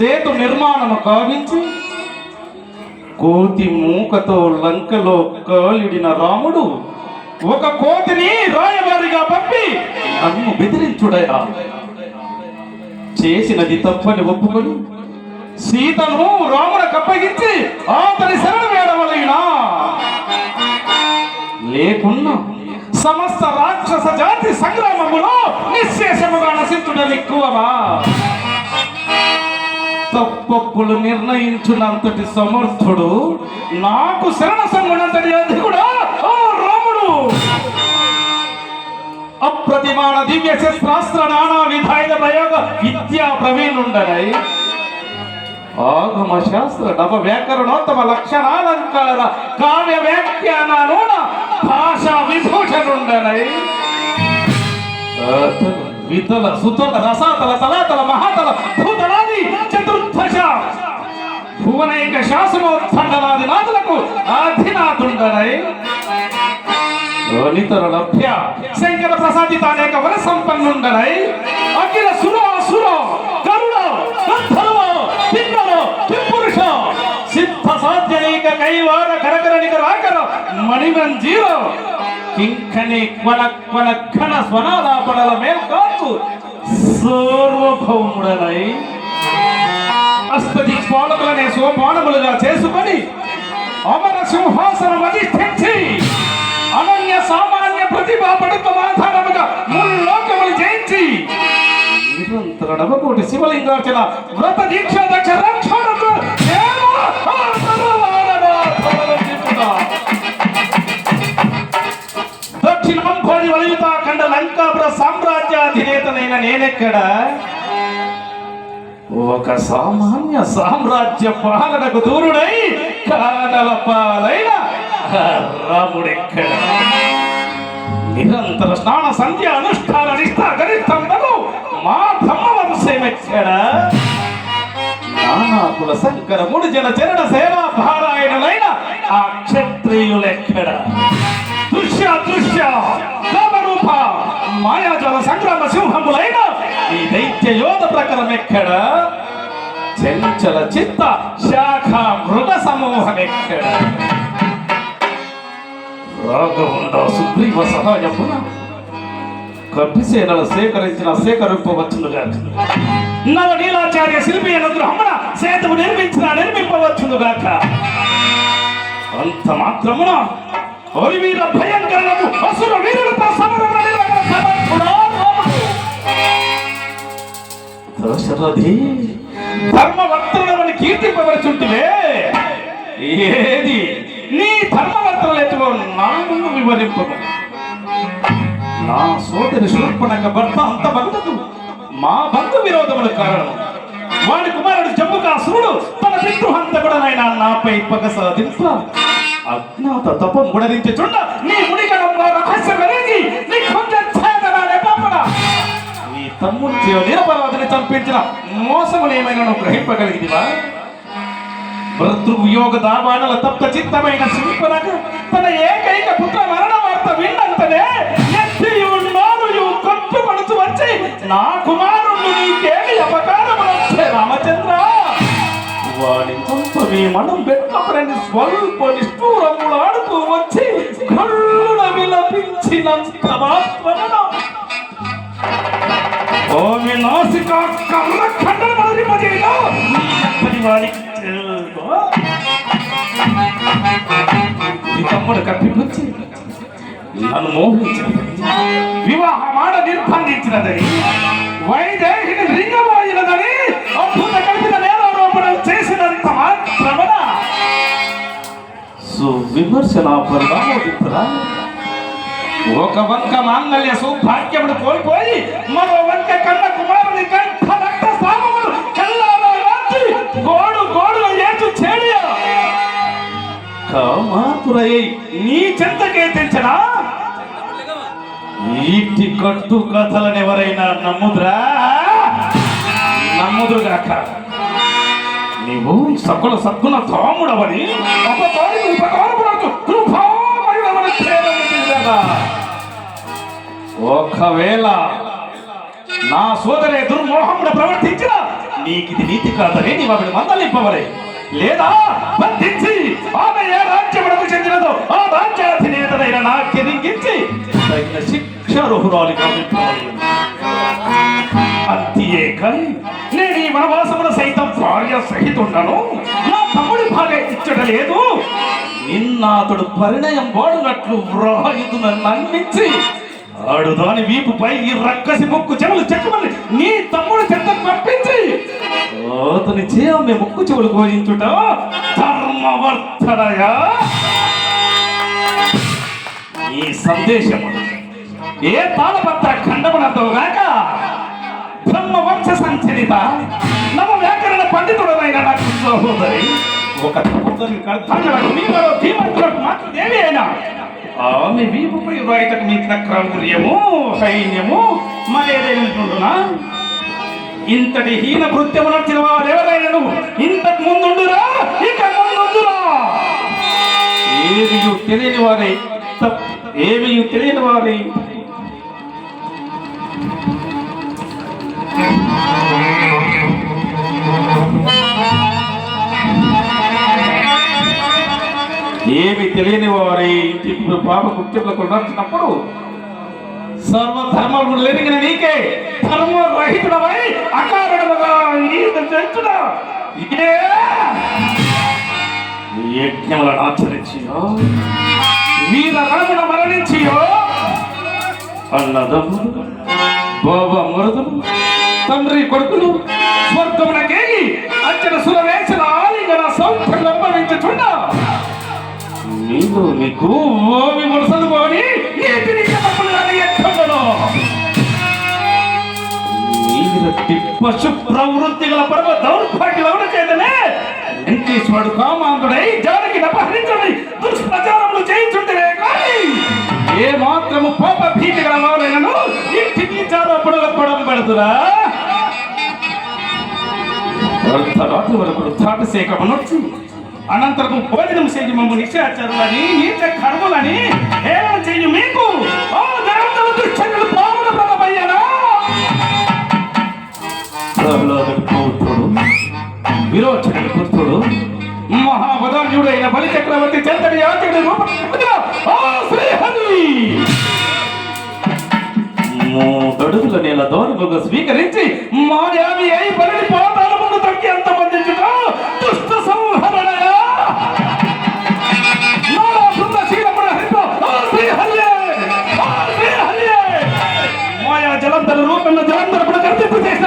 సేతు నిర్మాణము కావించి. కోతి మూకతో లంకలో కాలిడిన రాముడు ఒక కోతిని రాయబారిగా పంపి నన్ను బెదిరించుడయా? చేసినది తప్పని ఒప్పుకొని సీతను రామునకు అప్పగించి అతని శరణ వేడవలైనా? లేకున్నా సమస్త రాక్షస జాతి సంగ్రామములో నిశ్శేషముగా నశించుడని ఎక్కువవా తప్పొప్పులు నిర్ణయించునంతటి సమర్థుడు. నాకు శరణ సంగుణంతటి అధికుడా? ఓ రాముడు! అప్రతిమాన దివ్య శస్త్రాస్త్ర నానా విధాయక ప్రయోగ విద్యా ప్రవీణుండనై. ఆగమ శాస్త్ర డబ వ్యాకరణోత్తమ లక్షణాలంకార కావ్య వ్యాఖ్యానాలోన భాషా విభూషణుండనై. వితల సుతల రసాతల తలాతల మహాతల భూతలాది భువనైక శాసనోత్థండనాది నాదులకు అధినాథుండనై ధ్వనితర లభ్య శంకర ప్రసాదిత అనేక వర సంపన్నుండనై. అఖిల సురో సుర కరుణ గంధర్వ కిన్నర కింపురుష సిద్ధ సాధ్యైక కైవార కరకరనిక రాకర మణిమంజీర కింకని క్వన క్వన ఘన స్వనాలాపనల మేల్కాచు సార్వభౌముడనై. అస్తది పాలకుల సోపానములుగా చేసుకొని అమర సింహాసనం అధిష్ఠించి అనన్య సామాన్య ప్రతిభా పడుతమాధారముగా ముల్లోకములు జయించి నిరంతర నవకోటి శివలింగార్చన వ్రత దీక్ష దక్ష రక్షణకు దక్షిణ ఆదరవాడనా భవనచిత్తుడా. దక్షిణం ఖండ లంకాపుర సామ్రాజ్యాధినేతనైన నేనెక్కడ ఒక సామాన్య సామ్రాజ్య పాలనకు దూరుడై కానల పాలైన రాముడెక్కడ? నిరంతర స్నాన సంధ్య అనుష్ఠాన నిష్ఠ గరిష్టంబను మా ధమ్మ వంశమెక్కడ నానాకుల శంకర ముడి జన చరణ సేవా పారాయణులైన ఆ క్షత్రియులెక్కడ? దృశ్య దృశ్య రూప మాయాజల సంగ్రామ సింహములైన ఈ దైత్య యోధ ప్రకారం ఎక్కడ? చంచల చిత్త శాఖ మృగ సమూహం ఎక్కడ? రాఘవుండ సుగ్రీవ సహాయమున కపిసేనలు సేకరించిన సేకరింపవచ్చునుగా నవనీలాచార్య శిల్పి అనుగ్రహమున సేతువు నిర్మించిన నిర్మింపవచ్చునుగాక అంత మాత్రమున వీర భయంకరము అసుర వీరుడు దశరథి ధర్మవర్తనని కీర్తింపవలచుంటివే ఏది? నీ ధర్మవర్తనలు ఎటువో నా ముందు వివరింపము నా సోదరి శూర్పణక భర్త అంత భగతదు మా బంధు విరోధముల కారణం. వాడి కుమారుడు జమ్ముకాసురుడు తన పితృహంతకుడనైన నాపై పగ సాధింప అజ్ఞాత తపం గుడరించుచుండ నీ మునిగడంలో రహస్యం నీ తమ్ముడి నిరపరాధిని చంపించిన మోసములు ఏమైనా నువ్వు గ్రహింపగలిగిదివా భృతృయోగ దాబాణల తప్త చిత్తమైన శిల్పనక తన ఏకైక పుత్ర మరణ వార్త విన్నంతనే ఎత్తియు నారుయు కొట్టుకొడుతూ వచ్చి నా కుమారుణ్ణి నీకేమి అపకారము వచ్చే రామచంద్ర? వాడి చంపని మనం పెట్టబడని స్వల్ప నిష్ఠూరములు ఆడుతూ వచ్చి కళ్ళున విలపించినంత మాత్రమున ఓ వినాశిక కర్ర ఖండన మొదలిపజేయను నీ ఎంతటి ఈ తమ్ముడు కప్పిపుచ్చి నన్ను మోహించినది వివాహమాడ నిర్బంధించినదని వైదేహిని లింగమోయినదని అద్భుత కల్పిత నేరారోపణలు చేసినంత మాత్రమున? సువిమర్శన పరిణామోదితురా ఒక వంక మాంగళ్య సౌభాగ్యమును కోల్పోయి మరో వంక కన్న కుమారుని కంఠ రక్త స్నానములు కల్లారా రాచి గోడు గోడు ఏచు చేడియ కామాతురై నీ చెంతకే తెచ్చడా ఈటి కట్టు కథలను ఎవరైనా నమ్ముదురా? నమ్ముదురుగాక నీవు సకుల సద్గుణ తాముడవని అపకారికి ఉపకారపడకు కృపామయుడవని ప్రేరణ ఒకవేళ నా సోదరే దుర్మోహముడు ప్రవర్తించిన నీకిది నీతి కాదని నీవు ఆమెను మందలింపవలే. లేదా బంధించి ఆమె ఏ రాజ్యములకు చెందినదో ఆ రాజ్యాధినేతనైన నాకెదింగించి తగిన శిక్ష రుహురాలు అంతియే కానీ నేను ఈ వనవాసమున సైతం భార్య సహితుండను. నా తమ్ముడి భార్య ఇచ్చట లేదు నిన్నాతడు పరిణయం వాడునట్లు వ్రాయుదునని నమ్మించి ఆడు దాని వీపుపై ఈ రక్కసి ముక్కు చెవులు చెక్కమని నీ తమ్ముడు చెత్త పంపించి అతని చేయ ముక్కు చెవులు కోయించుట ధర్మవర్తనయా ఈ సందేశము ఏ తాళపత్ర ఖండమునతోగాక బ్రహ్మవంశ సంచరిత నవ వ్యాకరణ పండితుడమైన నాకు సహోదరి ఒక సహోదరి కర్తవ్యులకు మీలో ధీమంతులకు మాత్రం దేవి అయినా ఆమె వీపుపై రాయితకు మించిన క్రౌర్యము సైన్యము మరేదైనటుండునా ఇంతటి హీన కృత్యము నడిచిన వారెవరైనను ఇంతకు ముందుండురా ఇక ముందుండురా. ఏమి తెలియని వారే తప్- ఏమియు తెలియని వారే? ఏమి తెలియని వారి ఇప్పుడు పాప కృత్యములకు నడిచినప్పుడు సర్వధర్మములు ఎరిగిన నీకే ధర్మరహితుడమై అకారణముగా ఈత ఇదే యజ్ఞములను ఆచరించియో వీర రామున మరణించియో అన్నదమ్ములు బాబ మరుదులు తండ్రి కొడుకులు స్వర్గమునకేగి అంచన సురవేశన ఆలింగన సౌఖ్యం నీలో నీకు ఓమి మురసలు పోని నీతిని కనపడాలి ఎక్కడో నీరటి పశు ప్రవృత్తి గల పరమ దౌర్భాగ్యులవున చేతనే. వెంకటేశ్వరుడు కామాంధుడై జానకి అపహరించని దుష్ప్రచారములు చేయించుంటే కానీ ఏ మాత్రము పాప భీతి గలవారైనను ఇంటికి చారపడల పడం పెడుతురా. అర్ధరాత్రి వరకు తాటసేకమనొచ్చి అనంతరం భోజనం చేయి మమ్మ నిశ్చాచారులని నీచ కర్మలని హేళన చేయు మీకు. ఓ దేవతల దుష్టలు పాముల పదమయ్యనా ప్రహ్లాదుడు పౌత్రుడు విరోచనుడు పుత్రుడు మహాబదాన్యుడైన బలి చక్రవర్తి చంద్రుడి యాచకుడి రూపంగా ఆ శ్రీహరి! మూడడుగుల నేల దోరముగా స్వీకరించి మాయావి అయి బలిని పాతాల ముందు తొక్కి అంత బంధించుట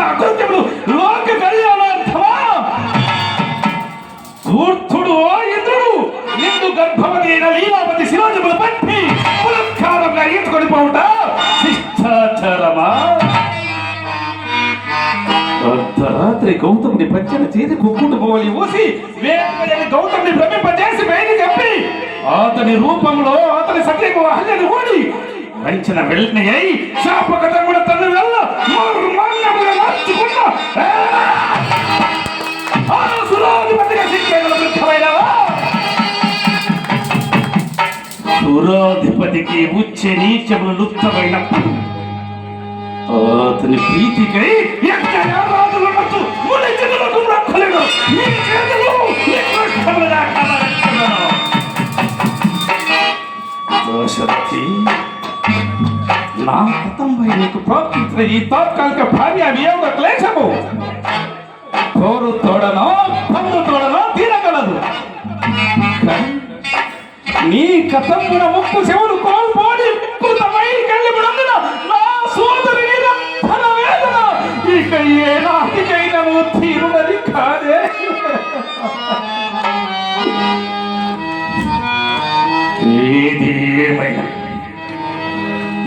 అకృత్యములు లోక కళ్యాణార్థమా? ధూర్తుడు ఓ ఇంద్రుడు. నిండు గర్భవతి అయిన లీలావతి శిరోజములు పట్టి పురస్కారంగా ఈడ్చుకొని పోవుట శిష్టాచారమా? అర్ధరాత్రి గౌతముని పచ్చని చేతి కుక్కుంటు పోవాలి ఊసి వేపని గౌతముని భ్రమింపజేసి బయలు చెప్పి అతని రూపంలో అతని సత్యకు అహల్యని ఓడి వంచిన వెళ్ళిన అయి శాపకటముల తను వెళ్ళ మర్మన్నముగా మార్చుకున్న. ఆ సురాధిపతిగా సురాధిపతికి ఉచ్చ నీచములు లుప్తమైనప్పుడు అతని ప్రీతికై ఎక్కడ ముని జనులకు నీ చేతులు నా కథంపై నీకు ప్రాప్తించిన ఈ తాత్కాలిక భార్య వియోగ క్లేశము? కోరు తోడనో పండు తోడనో తీరగలదు. కానీ నీ కథంపున ముక్కు చెవులు కోల్పోని వికృతమై కలిపినందున నా సోదరి మీద ధన వేదన ఇక ఏ నాటికైనా నువ్వు తీరునది కాదే. ఏది ఏమైనా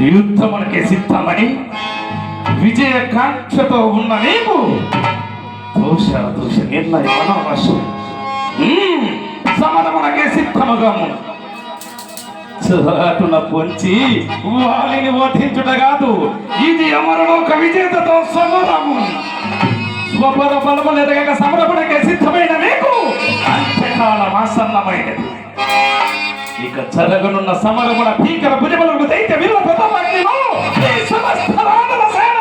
యుద్ధమునకే సిద్ధమని విజయకాంక్షతో ఉన్న నీవు దోష దోష నిర్ణయ అనవసరం మ్మ్. సమరమునకే చాటున పొంచి వాలిని వధించుట కాదు ఇది అమరలోక విజేతతో సమరము. స్వపర బలములు ఎదగక సమరమునకే సిద్ధమైన మీకు అంత్యకాలం ఆసన్నమైనది ఇక జరగనున్న సమరమున భీకర భుజములకు దైత్య వీరుల ప్రతాపాగ్నిలో సమస్త రాణుల సేన.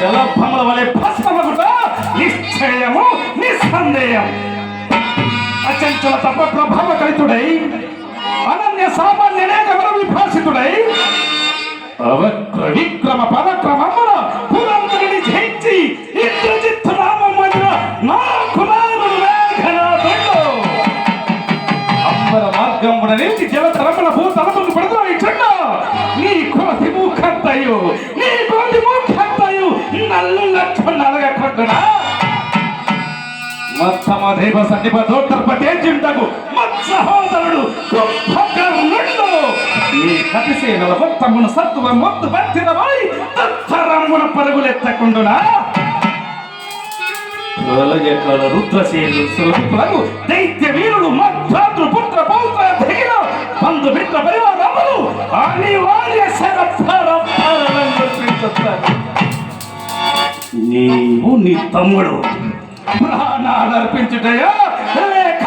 జలభముల వలె భస్మమగుట నిశ్చయము నిస్సందేయం. అచంచల తప ప్రభావ కలితుడై అనన్య సామాన్యనేక వర విభాషితుడై అవక్ర విక్రమ పరక్రమమున పురంధరుని జయించి ఇంద్రజిత్ నిలిచి జలతరముల భూతలమును ప్రదోయించండు నీ కోతి మూఖంతయు నీ కోతి మూఖంతయు నల్లు లక్ష నలగకుండునా? మొత్తమ దేవ సన్నిప దోత్తర్పతేజుండగు మత్ సహోదరుడు గొప్ప కర్ణుడు నీ కటిసేనల మొత్తమును సత్వ మొత్తు బతినమై తత్తరమున పరుగులెత్తకుండునా? తొలగెట్ల రుద్రశీలు సులభులకు దైత్య వీరుడు మధ్వాతృ పుత్ర పౌత్ర దిగిన పందు మిత్ర పరివారములు. అనివార్య శరఫారఫారలను గుర్తించుతారు నీవు నీ తమ్ముడు. ప్రాణాలు అర్పించుటయా? లేక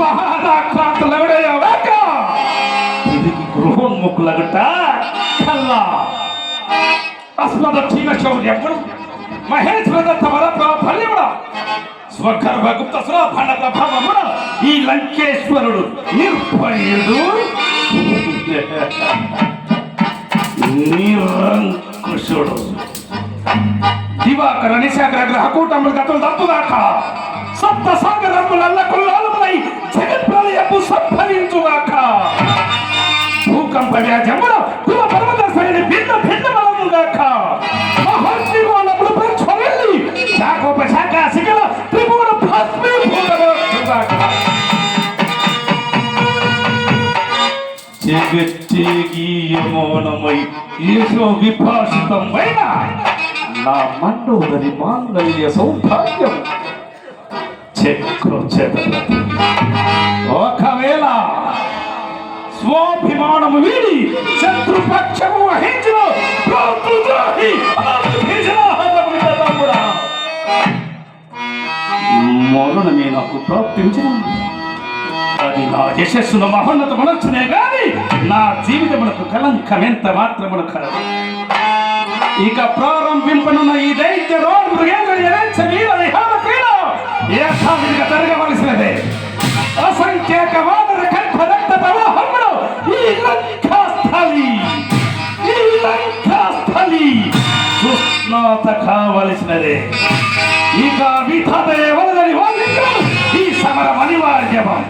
మహారాక్రాంతులవిడయా లేక తిరిగి గృహోన్ముఖులగుట కల్లా. అస్మద క్షీణ శౌర్యముడు మహేశ్వర తమర ఫల్యముడ స్వగర్భ గుప్త సురాభణ ప్రభావమున ఈ లంకేశ్వరుడు నిర్భయుడు. నిరంకుశుడు. దివాకర నిశాకర గ్రహ కూటములు గతులు తప్పుగాక సప్త సాగరములల్ల కుల్లాలములై జగత్ప్రలయపు సంభవించుగాక భూకంప వ్యాజమున మౌనమై ఏషో విభాషితమైన నా మండోదరి మాంగళ్య సౌభాగ్యం. చెక్కు ఒకవేళ స్వాభిమానము వీడి శత్రుపక్షము వహించిన ప్రాకృద్రోహి మొరణమే నాకు ప్రాప్తించిన. అది నా యశస్సును మహోన్నత మనస్సునే గాని నా జీవితమునకు కలంకమెంత మాత్రమును కలదు. ఇక ప్రారంభింపనున్న ఈ దైత్య రోడ్ మృగేంద్ర యథేచ్ఛ వీర విహార యథావిధిగా జరగవలసినదే. అసంఖ్యాక వానర కంఠ రక్త ప్రవాహములు ఈ లంకాస్థలి ఈ లంకాస్థలి సుస్నాత కావలసినదే. ఇక విధాత ఎవరిదని వాదించడం ఈ సమరం అనివార్యమం.